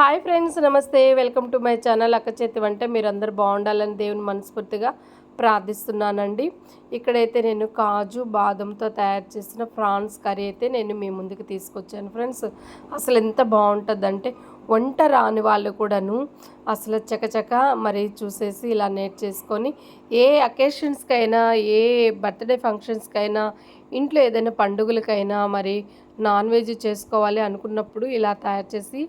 Hi friends నమస్తే. Welcome to my channel అక్క చేతి వంట. మీరు అందరు బాగుండాలని దేవుని మనస్ఫూర్తిగా ప్రార్థిస్తున్నానండి. ఇక్కడైతే నేను కాజు బాదంతో తయారు చేసిన ఫ్రాన్స్ కర్రీ అయితే నేను మీ ముందుకు తీసుకొచ్చాను ఫ్రెండ్స్. అసలు ఎంత బాగుంటుందంటే వంట రాని వాళ్ళు కూడాను అసలు చకచక మరి చూసేసి ఇలా నేర్చేసుకొని ఏ అకేషన్స్కైనా ఏ బర్త్డే ఫంక్షన్స్కైనా ఇంట్లో ఏదైనా పండుగలకైనా మరి నాన్ వెజ్ చేసుకోవాలి అనుకున్నప్పుడు ఇలా తయారు చేసి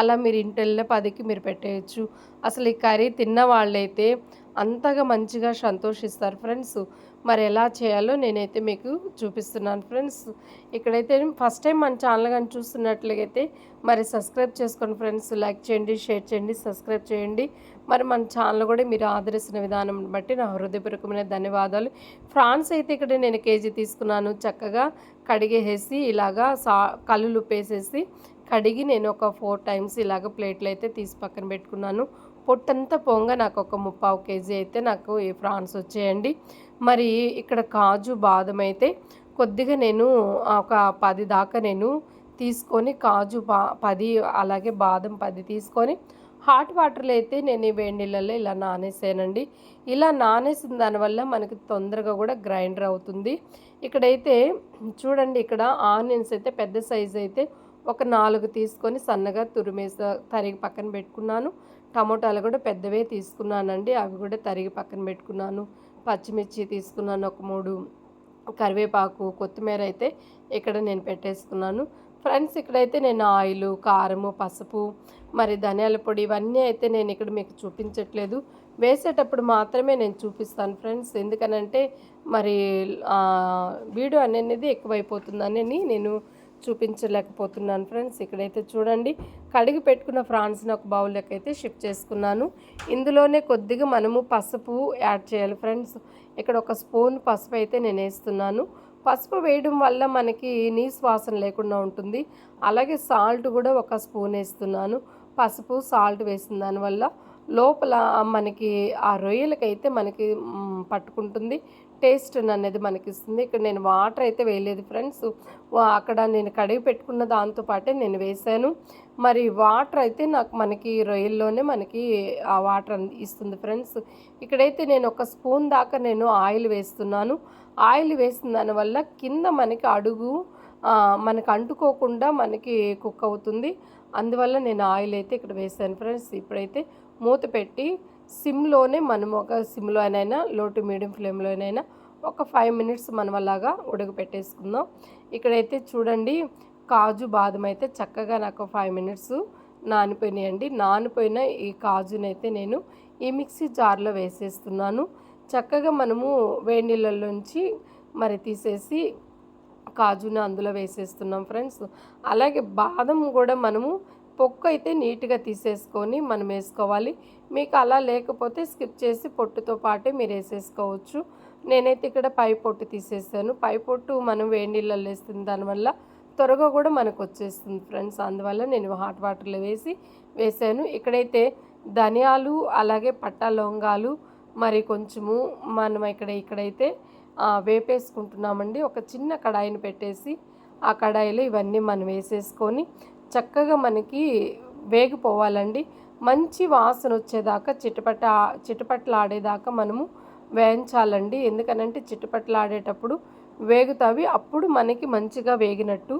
అలా మీరు ఇంటెళ్ళ పదికి మీరు పెట్టేయచ్చు. అసలు ఈ కర్రీ తిన్న వాళ్ళైతే అంతగా మంచిగా సంతోషిస్తారు ఫ్రెండ్స్. మరి ఎలా చేయాలో నేనైతే మీకు చూపిస్తున్నాను ఫ్రెండ్స్. ఇక్కడైతే ఫస్ట్ టైం మన ఛానల్ కానీ చూస్తున్నట్లయితే మరి సబ్స్క్రైబ్ చేసుకోండి ఫ్రెండ్స్. లైక్ చేయండి షేర్ చేయండి సబ్స్క్రైబ్ చేయండి. మరి మన ఛానల్ కూడా మీరు ఆదరిస్తున్న విధానం బట్టి నా హృదయపూర్వకమైన ధన్యవాదాలు. ఫ్రాన్స్ అయితే ఇక్కడ నేను కేజీ తీసుకున్నాను. చక్కగా కడిగేసి ఇలాగా సా కళ్ళు ఉప్పేసేసి కడిగి నేను ఒక ఫోర్ టైమ్స్ ఇలాగ ప్లేట్లు అయితే తీసి పక్కన పెట్టుకున్నాను. పొట్టంతా పొంగ నాకు ఒక ముప్పావు కేజీ అయితే నాకు ఈ ఫ్రాన్స్ వచ్చేయండి. మరి ఇక్కడ కాజు బాదం అయితే కొద్దిగా నేను ఒక పది దాకా నేను తీసుకొని కాజు బా పది అలాగే బాదం పది తీసుకొని హాట్ వాటర్లో అయితే నేను ఈ వేడి నీళ్ళల్లో ఇలా నానేసానండి. ఇలా నానేసిన దానివల్ల మనకి తొందరగా కూడా గ్రైండర్ అవుతుంది. ఇక్కడైతే చూడండి ఇక్కడ ఆనియన్స్ అయితే పెద్ద సైజ్ అయితే ఒక నాలుగు తీసుకొని సన్నగా తురిమేస తరిగి పక్కన పెట్టుకున్నాను. టమోటాలు కూడా పెద్దవే తీసుకున్నానండి. అవి కూడా తరిగి పక్కన పెట్టుకున్నాను. పచ్చిమిర్చి తీసుకున్నాను. ఒక మూడు కరివేపాకు కొత్తిమీర అయితే ఇక్కడ నేను పెట్టేసుకున్నాను. ఫ్రెండ్స్ ఇక్కడైతే నేను ఆయిల్ కారము పసుపు మరి ధనియాల పొడి ఇవన్నీ అయితే నేను ఇక్కడ మీకు చూపించట్లేదు. వేసేటప్పుడు మాత్రమే నేను చూపిస్తాను ఫ్రెండ్స్. ఎందుకనంటే మరి వీడియో అనేది ఎక్కువైపోతుందని నేను చూపించలేకపోతున్నాను ఫ్రెండ్స్. ఇక్కడైతే చూడండి కడిగి పెట్టుకున్న ఫ్రాన్స్ని ఒక బౌల్లోకి అయితే షిఫ్ట్ చేసుకున్నాను. ఇందులోనే కొద్దిగా మనము పసుపు యాడ్ చేయాలి ఫ్రెండ్స్. ఇక్కడ ఒక స్పూన్ పసుపు అయితే నేను వేస్తున్నాను. పసుపు వేయడం వల్ల మనకి నీసు వాసన లేకుండా ఉంటుంది. అలాగే సాల్ట్ కూడా ఒక స్పూన్ వేస్తున్నాను. పసుపు సాల్ట్ వేసిన దానివల్ల లోపల మనకి ఆ రొయ్యలకైతే మనకి పట్టుకుంటుంది. టేస్ట్ అనేది మనకి ఇస్తుంది ఇక్కడ నేను వాటర్ అయితే వేయలేదు ఫ్రెండ్స్. అక్కడ నేను కడిగి పెట్టుకున్న దాంతో పాటే నేను వేసాను. మరి వాటర్ అయితే నాకు మనకి రొయ్యల్లోనే మనకి ఆ వాటర్ ఇస్తుంది ఫ్రెండ్స్. ఇక్కడైతే నేను ఒక స్పూన్ దాకా నేను ఆయిల్ వేస్తున్నాను. ఆయిల్ వేసిన దానివల్ల కింద మనకి అడుగు మనకు అంటుకోకుండా మనకి కుక్ అవుతుంది. అందువల్ల నేను ఆయిల్ అయితే ఇక్కడ వేసాను ఫ్రెండ్స్. ఇప్పుడైతే మూత పెట్టి సిమ్లోనే మనం ఒక సిమ్లోనైనా లో టు మీడియం ఫ్లేమ్లోనైనా ఒక ఫైవ్ మినిట్స్ మనం అలాగా ఉడకపెట్టేసుకుందాం. ఇక్కడైతే చూడండి కాజు బాదం అయితే చక్కగా నాకు ఫైవ్ మినిట్స్ నానిపోయినాయండి. నానిపోయిన ఈ కాజునైతే నేను ఈ మిక్సీ జార్లో వేసేస్తున్నాను. చక్కగా మనము వేడి నీళ్ళల్లోంచి మరి తీసేసి కాజుని అందులో వేసేస్తున్నాం ఫ్రెండ్స్. అలాగే బాదం కూడా మనము పొక్కు అయితే నీట్గా తీసేసుకొని మనం వేసుకోవాలి. మీకు అలా లేకపోతే స్కిప్ చేసి పొట్టుతో పాటే మీరు వేసేసుకోవచ్చు. నేనైతే ఇక్కడ పై పొట్టు తీసేసాను. పై పొట్టు మనం వేడి నీళ్ళల్లో వేస్తుంది దానివల్ల త్వరగా కూడా మనకు వచ్చేస్తుంది ఫ్రెండ్స్. అందువల్ల నేను హాట్ వాటర్లో వేసి వేసాను. ఇక్కడైతే ధనియాలు అలాగే పట్టా లవంగాలు మరి కొంచెము మనం ఇక్కడ ఇక్కడైతే వేపేసుకుంటున్నామండి. ఒక చిన్న కడాయిని పెట్టేసి ఆ కడాయిలో ఇవన్నీ మనం వేసేసుకొని చక్కగా మనకి వేగిపోవాలండి. మంచి వాసన వచ్చేదాకా చిటపట చిటపట్లాడేదాకా మనము వేయించాలండి. ఎందుకనంటే చిటపట్లాడేటప్పుడు వేగుతావి అప్పుడు మనకి మంచిగా వేగినట్టు.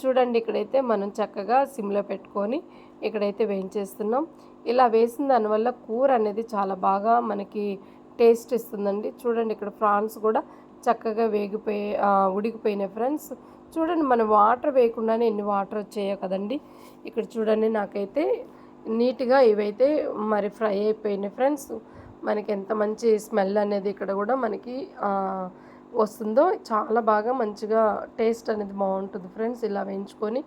చూడండి ఇక్కడైతే మనం చక్కగా సిమ్లో పెట్టుకొని ఇక్కడైతే వేయించేస్తున్నాం. ఇలా వేసిన దానివల్ల కూర అనేది చాలా బాగా మనకి టేస్ట్ ఇస్తుందండి. చూడండి ఇక్కడ ఫ్రాన్స్ కూడా చక్కగా వేగిపోయి ఉడికిపోయినాయి ఫ్రెండ్స్. చూడండి మనం వాటర్ వేయకుండానే ఎన్ని వాటర్ వచ్చాయో కదండి. ఇక్కడ చూడండి నాకైతే నీట్గా ఇవైతే మరి ఫ్రై అయిపోయినాయి ఫ్రెండ్స్. మనకి ఎంత మంచి స్మెల్ అనేది ఇక్కడ కూడా మనకి వస్తుందో చాలా బాగా మంచిగా టేస్ట్ అనేది బాగుంటుంది ఫ్రెండ్స్. ఇలా వేయించుకొని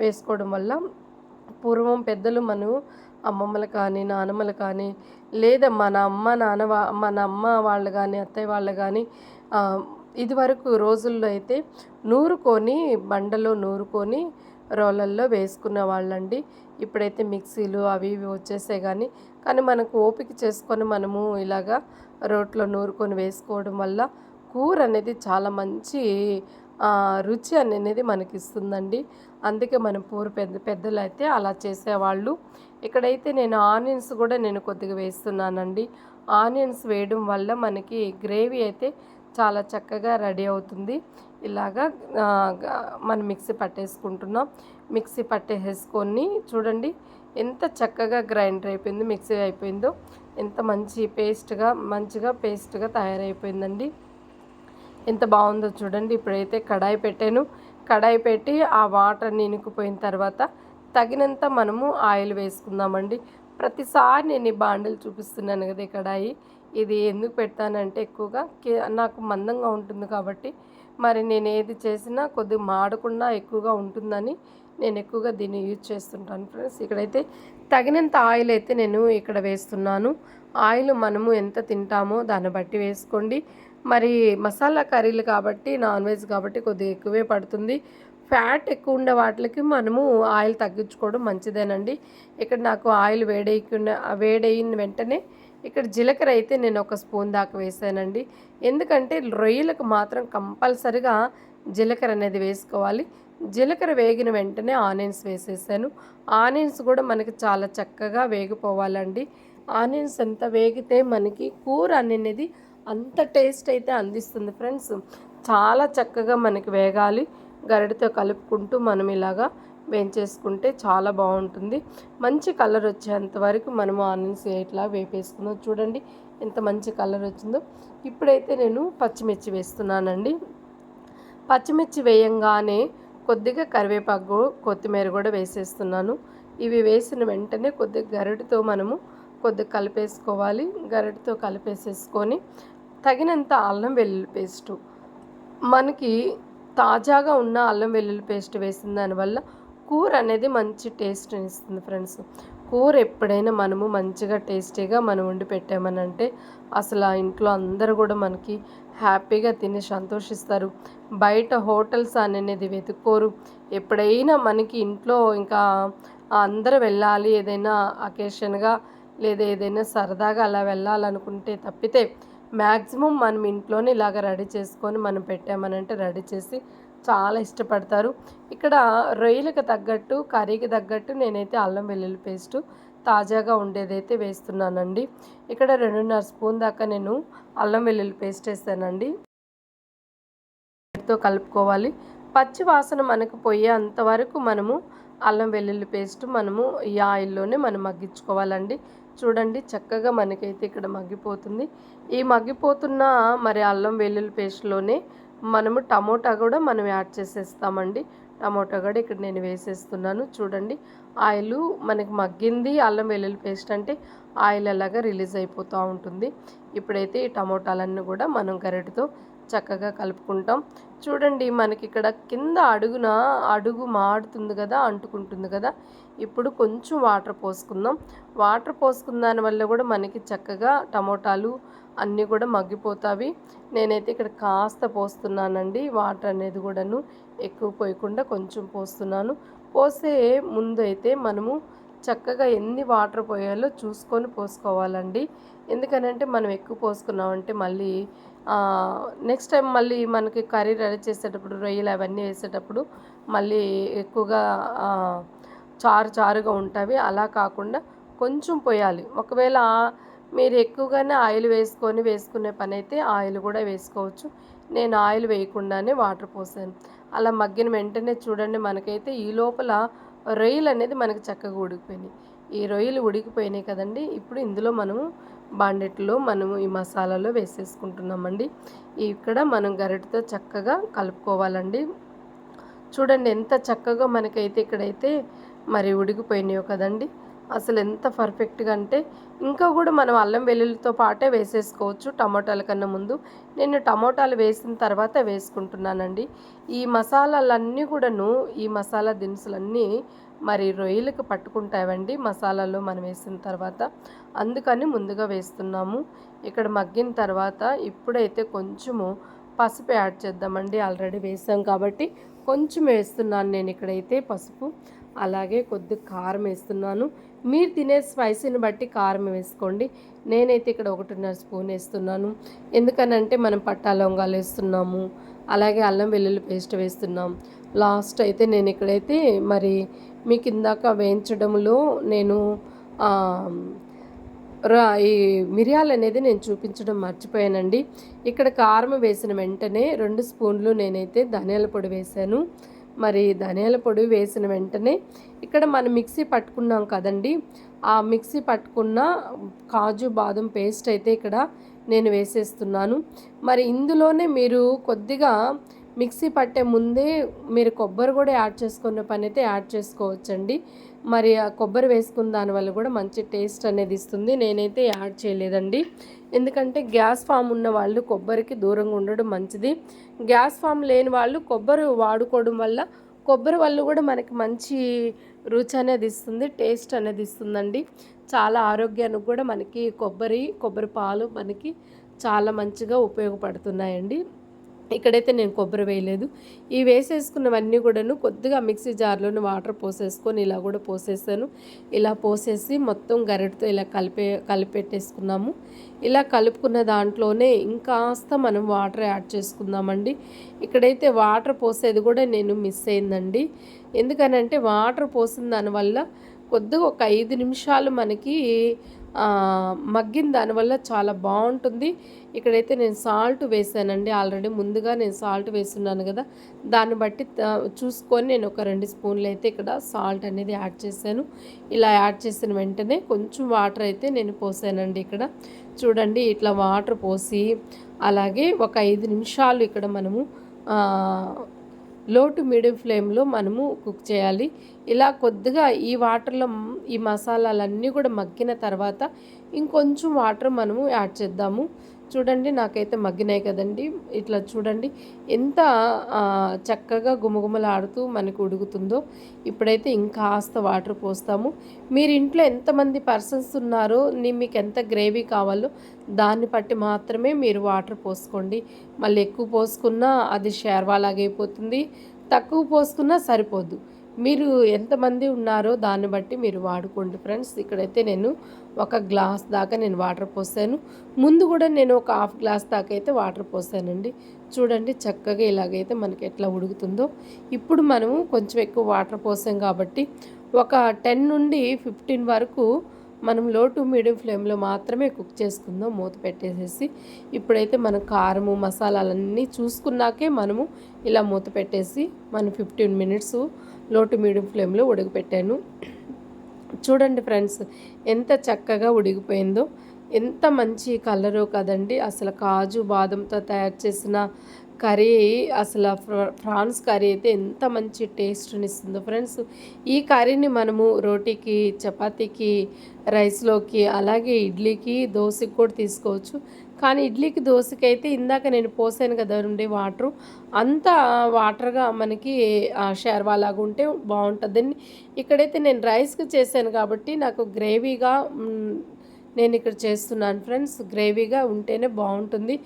వేసుకోవడం వల్ల పూర్వం పెద్దలు మనం అమ్మమ్మలు కానీ నానమ్మలు కానీ లేదా మన అమ్మ నాన్న మన అమ్మ వాళ్ళు కానీ అత్తయ్య వాళ్ళు కానీ ఇదివరకు రోజుల్లో అయితే నూరుకొని బండలో నూరుకొని రోలల్లో వేసుకునే వాళ్ళండి. ఇప్పుడైతే మిక్సీలు అవి ఇవి వచ్చేసాయి కానీ కానీ మనకు ఓపిక చేసుకొని మనము ఇలాగా రోట్లో నూరుకొని వేసుకోవడం వల్ల కూర అనేది చాలా మంచి రుచి అనేది మనకి ఇస్తుందండి అందుకే మన పూర్వ పెద్ద పెద్దలు అయితే అలా చేసేవాళ్ళు. ఇక్కడైతే నేను ఆనియన్స్ కూడా నేను కొద్దిగా వేస్తున్నానండి. ఆనియన్స్ వేయడం వల్ల మనకి గ్రేవీ అయితే చాలా చక్కగా రెడీ అవుతుంది. ఇలాగా మనం మిక్సీ పట్టేసుకుంటున్నాం. మిక్సీ పట్టేసుకొని చూడండి ఎంత చక్కగా గ్రైండర్ అయిపోయింది మిక్సీ అయిపోయిందో. ఎంత మంచి పేస్ట్గా మంచిగా పేస్ట్గా తయారైపోయిందండి. ఎంత బాగుందో చూడండి ఇప్పుడైతే కడాయి పెట్టాను. కడాయి పెట్టి ఆ వాటర్ నినుకుపోయిన తర్వాత తగినంత మనము ఆయిల్ వేసుకుందామండి. ప్రతిసారి నేను ఈ బాండలు చూపిస్తున్నాను కదా ఈ కడాయి. ఇది ఎందుకు పెడతానంటే ఎక్కువగా నాకు మందంగా ఉంటుంది కాబట్టి మరి నేను ఏది చేసినా కొద్దిగా మాడకుండా ఎక్కువగా ఉంటుందని నేను ఎక్కువగా దీన్ని యూజ్ చేస్తుంటాను ఫ్రెండ్స్. ఇక్కడైతే తగినంత ఆయిల్ అయితే నేను ఇక్కడ వేస్తున్నాను. ఆయిల్ మనము ఎంత తింటామో దాన్ని బట్టి వేసుకోండి. మరి మసాలా కర్రీలు కాబట్టి నాన్ వెజ్ కాబట్టి కొద్దిగా ఎక్కువే పడుతుంది. ఫ్యాట్ ఎక్కువ ఉండే వాటికి మనము ఆయిల్ తగ్గించుకోవడం మంచిదేనండి. ఇక్కడ నాకు ఆయిల్ వేడెక్కున్న వేడైన వెంటనే ఇక్కడ జీలకర్ర అయితే నేను ఒక స్పూన్ దాకా వేసానండి. ఎందుకంటే రొయ్యలకు మాత్రం కంపల్సరిగా జీలకర్ర అనేది వేసుకోవాలి. జీలకర్ర వేగిన వెంటనే ఆనియన్స్ వేసేసాను. ఆనియన్స్ కూడా మనకి చాలా చక్కగా వేగిపోవాలండి. ఆనియన్స్ ఎంత వేగితే మనకి కూర అనేది అంత టేస్ట్ అయితే అందిస్తుంది ఫ్రెండ్స్. చాలా చక్కగా మనకి వేగాలి. గరిటతో కలుపుకుంటూ మనం ఇలాగా వేయించేసుకుంటే చాలా బాగుంటుంది. మంచి కలర్ వచ్చేంత వరకు మనము ఆనియన్స్ ఇట్లా వేపేసుకుందాం చూడండి ఎంత మంచి కలర్ వచ్చిందో. ఇప్పుడైతే నేను పచ్చిమిర్చి వేస్తున్నానండి. పచ్చిమిర్చి వేయంగానే కొద్దిగా కరివేపాకు కొత్తిమీర కూడా వేసేస్తున్నాను. ఇవి వేసిన వెంటనే కొద్దిగా గరిటతో మనము కొద్దిగా కలిపేసుకోవాలి. గరిటతో కలిపేసేసుకొని తగినంత అల్లం వెల్లుల్లి పేస్టు. మనకి తాజాగా ఉన్న అల్లం వెల్లుల్లి పేస్ట్ వేసిన దానివల్ల కూర అనేది మంచి టేస్ట్ని ఇస్తుంది ఫ్రెండ్స్ కూర ఎప్పుడైనా మనము మంచిగా టేస్టీగా మనం వండి పెట్టామనంటే అసలు ఆ ఇంట్లో అందరూ కూడా మనకి హ్యాపీగా తిని సంతోషిస్తారు. బయట హోటల్స్ అనేది వెతుక్కోరు. ఎప్పుడైనా మనకి ఇంట్లో ఇంకా అందరూ వెళ్ళాలి ఏదైనా అకేషన్గా లేదా ఏదైనా సరదాగా అలా వెళ్ళాలనుకుంటే తప్పితే మ్యాక్సిమం మనం ఇంట్లోనే ఇలాగ రెడీ చేసుకొని మనం పెట్టామనంటే రెడీ చేసి చాలా ఇష్టపడతారు. ఇక్కడ రొయ్యలకు తగ్గట్టు కర్రీకి తగ్గట్టు నేనైతే అల్లం వెల్లుల్లి పేస్టు తాజాగా ఉండేదైతే వేస్తున్నానండి. ఇక్కడ రెండున్నర స్పూన్ దాకా నేను అల్లం వెల్లుల్లి పేస్ట్ వేస్తానండి. తో కలుపుకోవాలి. పచ్చి వాసన మనకు పోయే అంతవరకు మనము అల్లం వెల్లుల్లి పేస్ట్ మనము ఈ ఆయిల్లోనే మనం మగ్గించుకోవాలండి. చూడండి చక్కగా మనకైతే ఇక్కడ మగ్గిపోతుంది. ఈ మగ్గిపోతున్న మరి అల్లం వెల్లుల్లి పేస్ట్లోనే మనము టమోటా కూడా మనం యాడ్ చేసేస్తామండి. టమోటా కూడా ఇక్కడ నేను వేసేస్తున్నాను. చూడండి ఆయిల్ మనకి మగ్గింది. అల్లం వెల్లుల్లి పేస్ట్ అంటే ఆయిల్ అలాగా రిలీజ్ అయిపోతూ ఉంటుంది. ఇప్పుడైతే ఈ టమోటాలన్నీ కూడా మనం గరిటతో చక్కగా కలుపుకుంటాం. చూడండి మనకి ఇక్కడ కింద అడుగున అడుగు మాడుతుంది కదా అంటుకుంటుంది కదా. ఇప్పుడు కొంచెం వాటర్ పోసుకుందాం. వాటర్ పోసుకున్న దాని వల్ల కూడా మనకి చక్కగా టమోటాలు అన్నీ కూడా మగ్గిపోతావి. నేనైతే ఇక్కడ కాస్త పోస్తున్నానండి. వాటర్ అనేది కూడాను ఎక్కువ పోయకుండా కొంచెం పోస్తున్నాను. పోసే ముందు అయితే మనము చక్కగా ఎన్ని వాటర్ పోయాలో చూసుకొని పోసుకోవాలండి. ఎందుకనంటే మనం ఎక్కువ పోసుకున్నామంటే మళ్ళీ నెక్స్ట్ టైం మళ్ళీ మనకి కర్రీ రెడీ చేసేటప్పుడు రొయ్యలు అవన్నీ వేసేటప్పుడు మళ్ళీ ఎక్కువగా చారు చారుగా ఉంటాయి అలా కాకుండా కొంచెం పోయాలి. ఒకవేళ మీరు ఎక్కువగానే ఆయిల్ వేసుకొని వేసుకునే పని అయితే ఆయిల్ కూడా వేసుకోవచ్చు. నేను ఆయిల్ వేయకుండానే వాటర్ పోసాను. అలా మగ్గిన వెంటనే చూడండి మనకైతే ఈ లోపల రొయ్యలు అనేది మనకి చక్కగా ఉడికిపోయినాయి. ఈ రొయ్యలు ఉడికిపోయినాయి కదండి. ఇప్పుడు ఇందులో మనము బాండెట్లో మనము ఈ మసాలాలో వేసేసుకుంటున్నామండి. ఇక్కడ మనం గరిటతో చక్కగా కలుపుకోవాలండి. చూడండి ఎంత చక్కగా మనకైతే ఇక్కడైతే మరి ఉడికిపోయినాయో కదండి. అసలు ఎంత పర్ఫెక్ట్గా అంటే ఇంకా కూడా మనం అల్లం వెల్లుల్లితో పాటే వేసేసుకోవచ్చు టమోటాల కన్నా ముందు. నేను టమోటాలు వేసిన తర్వాత వేసుకుంటున్నానండి. ఈ మసాలాలన్నీ కూడాను ఈ మసాలా దినుసులన్నీ మరి రొయ్యలకు పట్టుకుంటాయండి మసాలాలో మనం వేసిన తర్వాత. అందుకని ముందుగా వేస్తున్నాము. ఇక్కడ మగ్గిన తర్వాత ఇప్పుడైతే కొంచెము పసుపు యాడ్ చేద్దామండి. ఆల్రెడీ వేసాం కాబట్టి కొంచెం వేస్తున్నాను నేను ఇక్కడైతే పసుపు. అలాగే కొద్ది కారం వేస్తున్నాను. మీరు తినే స్పైసీని బట్టి కారం వేసుకోండి. నేనైతే ఇక్కడ ఒకటిన్నర స్పూన్ వేస్తున్నాను. ఎందుకనంటే మనం పట్టా లవంగాలు వేస్తున్నాము అలాగే అల్లం వెల్లుల్లి పేస్ట్ వేస్తున్నాం. లాస్ట్ అయితే నేను ఇక్కడైతే మరి మీకు ఇందాక వేయించడంలో నేను ఈ మిరియాలు అనేది నేను చూపించడం మర్చిపోయానండి. ఇక్కడ కారం వేసిన వెంటనే రెండు స్పూన్లు నేనైతే ధనియాల పొడి వేశాను. మరి ధనియాల పొడి వేసిన వెంటనే ఇక్కడ మనం మిక్సీ పట్టుకున్నాం కదండి. ఆ మిక్సీ పట్టుకున్న కాజు బాదం పేస్ట్ అయితే ఇక్కడ నేను వేసేస్తున్నాను. మరి ఇందులోనే మీరు కొద్దిగా మిక్సీ పట్టే ముందే మీరు కొబ్బరి కూడా యాడ్ చేసుకున్న పని అయితే యాడ్ చేసుకోవచ్చండి. మరి ఆ కొబ్బరి వేసుకున్న దానివల్ల కూడా మంచి టేస్ట్ అనేది ఇస్తుంది. నేనైతే యాడ్ చేయలేదండి. ఎందుకంటే గ్యాస్ ఫామ్ ఉన్న వాళ్ళు కొబ్బరికి దూరంగా ఉండడం మంచిది. గ్యాస్ ఫామ్ లేని వాళ్ళు కొబ్బరి వాడుకోవడం వల్ల కొబ్బరి వల్ల కూడా మనకి మంచి రుచి అనేది ఇస్తుంది టేస్ట్ అనేది ఇస్తుందండి. చాలా ఆరోగ్యానికి కూడా మనకి కొబ్బరి కొబ్బరి పాలు మనకి చాలా మంచిగా ఉపయోగపడుతున్నాయండి. ఇక్కడైతే నేను కొబ్బరి వేయలేదు. ఈ వేసేసుకున్నవన్నీ కూడాను కొద్దిగా మిక్సీ జార్లోని వాటర్ పోసేసుకొని ఇలా కూడా పోసేసాను. ఇలా పోసేసి మొత్తం గరిటతో ఇలా కలిపే కలిపెట్టేసుకున్నాము. ఇలా కలుపుకున్న దాంట్లోనే ఇంకాస్త మనం వాటర్ యాడ్ చేసుకుందామండి. ఇక్కడైతే వాటర్ పోసేది కూడా నేను మిస్ అయిందండి. ఎందుకనంటే వాటర్ పోసిన దానివల్ల కొద్దిగా ఒక ఐదు నిమిషాలు మనకి మగ్గిన దానివల్ల చాలా బాగుంటుంది. ఇక్కడైతే నేను సాల్ట్ వేసానండి. ఆల్రెడీ ముందుగా నేను సాల్ట్ వేస్తున్నాను కదా. దాన్ని బట్టి చూసుకొని నేను ఒక రెండు స్పూన్లు అయితే ఇక్కడ సాల్ట్ అనేది యాడ్ చేశాను. ఇలా యాడ్ చేసిన వెంటనే కొంచెం వాటర్ అయితే నేను పోసానండి ఇక్కడ. చూడండి ఇట్లా వాటర్ పోసి అలాగే ఒక ఐదు నిమిషాలు ఇక్కడ మనము లో టు మీడియం ఫ్లేమ్లో మనము కుక్ చేయాలి. ఇలా కొద్దిగా ఈ వాటర్లో ఈ మసాలాలన్నీ కూడా మగ్గిన తర్వాత ఇంకొంచెం వాటర్ మనము యాడ్ చేద్దాము. చూడండి నాకైతే మగ్గినాయి కదండి. ఇట్లా చూడండి ఎంత చక్కగా గుమగుమలాడుతూ మనకు ఉడుకుతుందో. ఇప్పుడైతే ఇంకాస్త వాటర్ పోస్తాము. మీరు ఇంట్లో ఎంతమంది పర్సన్స్ ఉన్నారో మీకు ఎంత గ్రేవీ కావాలో దాన్ని బట్టి మాత్రమే మీరు వాటర్ పోసుకోండి. మళ్ళీ ఎక్కువ పోసుకున్నా అది షేర్వాలాగైపోతుంది తక్కువ పోసుకున్నా సరిపోదు. మీరు ఎంతమంది ఉన్నారో దాన్ని బట్టి మీరు వాడుకోండి ఫ్రెండ్స్. ఇక్కడైతే నేను ఒక గ్లాస్ దాకా నేను వాటర్ పోసాను. ముందు కూడా నేను ఒక హాఫ్ గ్లాస్ దాకా అయితే వాటర్ పోసానండి. చూడండి చక్కగా ఇలాగైతే మనకి ఎట్లా ఉడుకుతుందో. ఇప్పుడు మనము కొంచెం ఎక్కువ వాటర్ పోసాం కాబట్టి ఒక టెన్ నుండి ఫిఫ్టీన్ వరకు మనం లో టు మీడియం ఫ్లేమ్లో మాత్రమే కుక్ చేసుకుందాం మూత పెట్టేసేసి. ఇప్పుడైతే మనం కారము మసాలాలన్నీ చూసుకున్నాకే మనము ఇలా మూత పెట్టేసి మనం ఫిఫ్టీన్ మినిట్స్లో టు మీడియం ఫ్లేమ్లో ఉడకపెట్టాను. చూడండి ఫ్రెండ్స్ ఎంత చక్కగా ఉడిగిపోయిందో ఎంత మంచి కలరు కదండి. అసలు కాజు బాదంతో తయారు చేసిన కర్రీ అసలు ఫ్రాన్స్ కర్రీ అయితే ఎంత మంచి టేస్ట్ని ఇస్తుందో ఫ్రెండ్స్ ఈ కర్రీని మనము రోటీకి చపాతీకి రైస్లోకి అలాగే ఇడ్లీకి దోశకి కూడా తీసుకోవచ్చు. కానీ ఇడ్లీకి దోశకి అయితే ఇందాక నేను పోసాను కదా ఉండే వాటరు అంత వాటర్గా మనకి ఆ, షేర్వా లాగా ఉంటే బాగుంటుందని ఇక్కడైతే నేను రైస్కి చేశాను కాబట్టి నాకు గ్రేవీగా నేను ఇక్కడ చేస్తున్నాను ఫ్రెండ్స్. గ్రేవీగా ఉంటేనే బాగుంటుంది.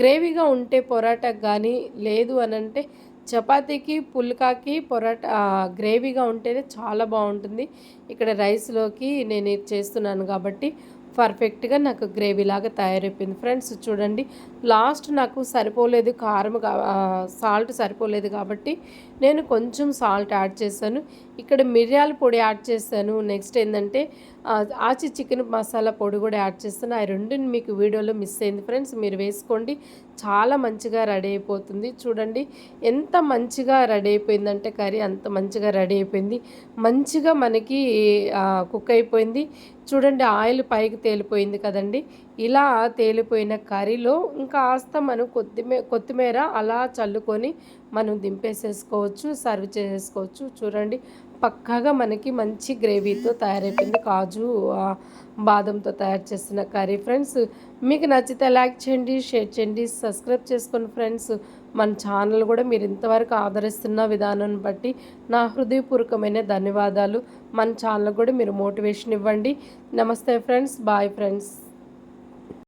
గ్రేవీగా ఉంటే పొరాటాకు కానీ లేదు అని అంటే చపాతీకి పుల్కాకి పొరాటా గ్రేవీగా ఉంటేనే చాలా బాగుంటుంది. ఇక్కడ రైస్లోకి నేను చేస్తున్నాను కాబట్టి పర్ఫెక్ట్గా నాకు గ్రేవీ లాగా తయారైపోయింది. ఫ్రెండ్స్ చూడండి. లాస్ట్ నాకు సరిపోలేదు కారం సాల్ట్ సరిపోలేదు కాబట్టి నేను కొంచెం సాల్ట్ యాడ్ చేశాను. ఇక్కడ మిరియాల పొడి యాడ్ చేశాను. నెక్స్ట్ ఏంటంటే ఆచి చికెన్ మసాలా పొడి కూడా యాడ్ చేస్తాను. ఆ రెండుని మీకు వీడియోలో మిస్ అయింది. ఫ్రెండ్స్ మీరు వేసుకోండి. చాలా మంచిగా రెడీ అయిపోతుంది. చూడండి ఎంత మంచిగా రెడీ అయిపోయిందంటే కర్రీ అంత మంచిగా రెడీ అయిపోయింది. మంచిగా మనకి కుక్ అయిపోయింది. చూడండి ఆయిల్ పైకి తేలిపోయింది కదండి. ఇలా తేలిపోయిన కర్రీలో ఇంకా ఆస్త మనం కొత్తిమీర కొత్తిమీర అలా చల్లుకొని మనం దింపేసేసుకోవచ్చు సర్వ్ చేసేసుకోవచ్చు. చూడండి పక్కాగా మనకి మంచి గ్రేవీతో తయారైపోయింది. కాజు బాదంతో తయారు చేసిన కర్రీ ఫ్రెండ్స్. మీకు నచ్చితే లైక్ చేయండి షేర్ చేయండి సబ్స్క్రైబ్ చేసుకోండి ఫ్రెండ్స్. మన ఛానల్ కూడా మీరు ఇంతవరకు ఆదరిస్తున్న విధానాన్ని బట్టి నా హృదయపూర్వకమైన ధన్యవాదాలు. మన ఛానల్ కూడా మీరు మోటివేషన్ ఇవ్వండి. నమస్తే ఫ్రెండ్స్. Bye friends.